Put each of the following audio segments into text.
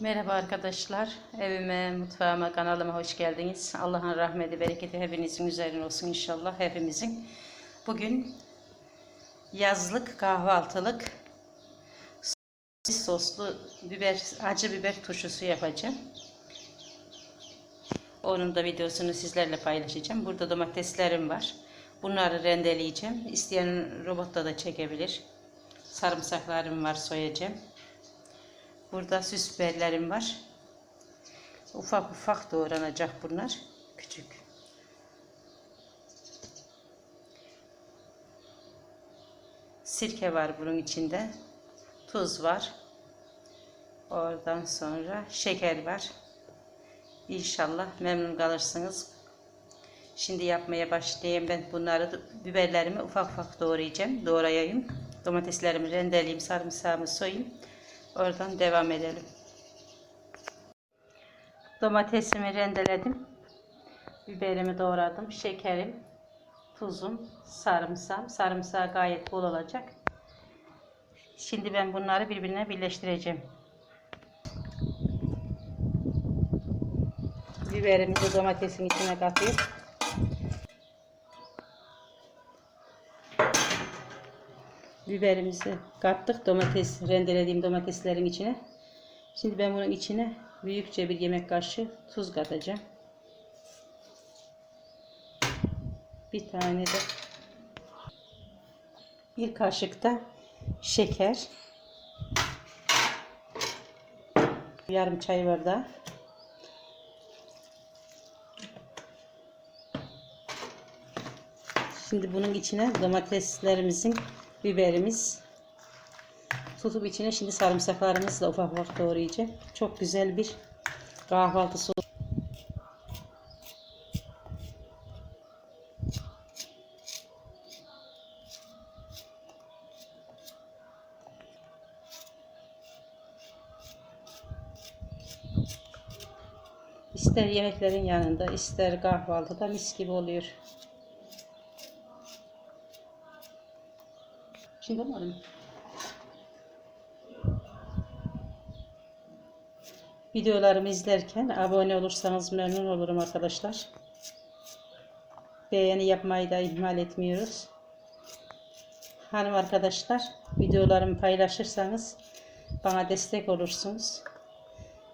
Merhaba arkadaşlar. Evime, mutfağıma, kanalıma hoş geldiniz. Allah'ın rahmeti, bereketi hepinizin üzerine olsun inşallah hepimizin. Bugün yazlık kahvaltılık soslu biber, acı biber turşusu yapacağım. Onun da videosunu sizlerle paylaşacağım. Burada domateslerim var. Bunları rendeleyeceğim. İsteyen robotta da çekebilir. Sarımsaklarım var soyacağım. Burada süs biberlerim var. Ufak ufak doğranacak bunlar. Küçük. Sirke var bunun içinde. Tuz var. Oradan sonra şeker var. İnşallah memnun kalırsınız. Şimdi yapmaya başlayayım. Ben bunları biberlerimi ufak ufak doğrayacağım. Doğrayayım. Domateslerimi rendeleyeyim. Sarımsağımı soyayım. Oradan devam edelim. Domatesimi rendeledim. Biberimi doğradım. Şekerim, tuzum, sarımsağım. Sarımsağı gayet bol olacak. Şimdi ben bunları birbirine birleştireceğim. Biberimizi domatesin içine katıyorum. Biberimizi kattık domates rendelediğim domateslerin içine. Şimdi ben bunun içine büyükçe bir yemek kaşığı tuz katacağım. Bir tane de bir kaşık da şeker. Yarım çay bardağı. Şimdi bunun içine domateslerimizin biberimiz tutup içine şimdi sarımsaklarımızı da ufak ufak doğrayacağım. Çok güzel bir kahvaltı sosu. İster yemeklerin yanında, ister kahvaltıda mis gibi oluyor. Şimdi mi alayım? Videolarımı izlerken abone olursanız memnun olurum arkadaşlar. Beğeni yapmayı da ihmal etmiyoruz. Hanım arkadaşlar videolarımı paylaşırsanız bana destek olursunuz.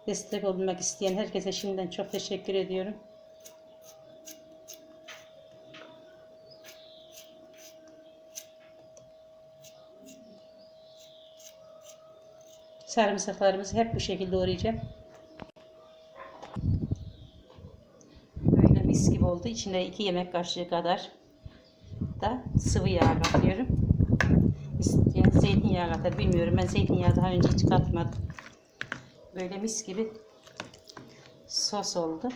Destek olmak isteyen herkese şimdiden çok teşekkür ediyorum. Sarımsaklarımızı hep bu şekilde doğrayacağım. Böyle mis gibi oldu. İçine 2 yemek kaşığı kadar da sıvı yağ katıyorum. İsteyen zeytinyağı katar bilmiyorum. Ben zeytinyağı daha önce hiç katmadım. Böyle mis gibi sos oldu.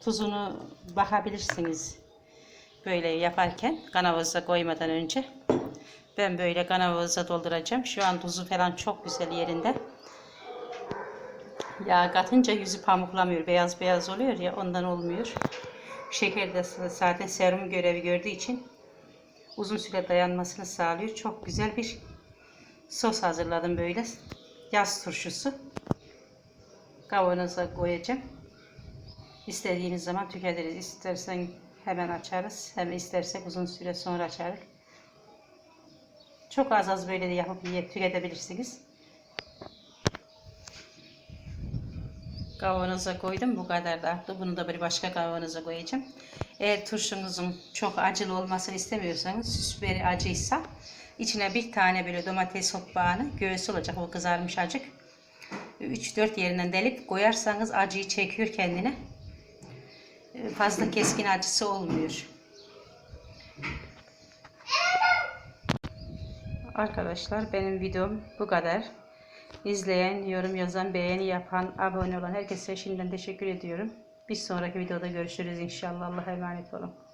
Tuzunu bakabilirsiniz. Böyle yaparken kanavoza koymadan önce. Ben böyle kanavoza dolduracağım. Şu an tuzu falan çok güzel yerinde. Yağ katınca yüzü pamuklamıyor. Beyaz beyaz oluyor ya ondan olmuyor. Şeker de zaten serum görevi gördüğü için uzun süre dayanmasını sağlıyor. Çok güzel bir sos hazırladım böyle. Yaz turşusu. Kavanoza koyacağım. İstediğiniz zaman tüketiriz. İstersen hemen açarız. Hem istersek uzun süre sonra açarız. Çok az az böyle de yapıp tüketebilirsiniz. Kavanoza koydum. Bu kadar da arttı. Bunu da bir başka kavanoza koyacağım. Eğer turşunuzun çok acılı olmasını istemiyorsanız süs acıysa içine bir tane böyle domates hoppağını göğsü olacak o kızarmış acık. 3-4 yerinden delip koyarsanız acıyı çekiyor kendine. Fazla keskin acısı olmuyor. Arkadaşlar benim videom bu kadar. İzleyen, yorum yazan, beğeni yapan, abone olan herkese şimdiden teşekkür ediyorum. Bir sonraki videoda görüşürüz inşallah. Allah'a emanet olun.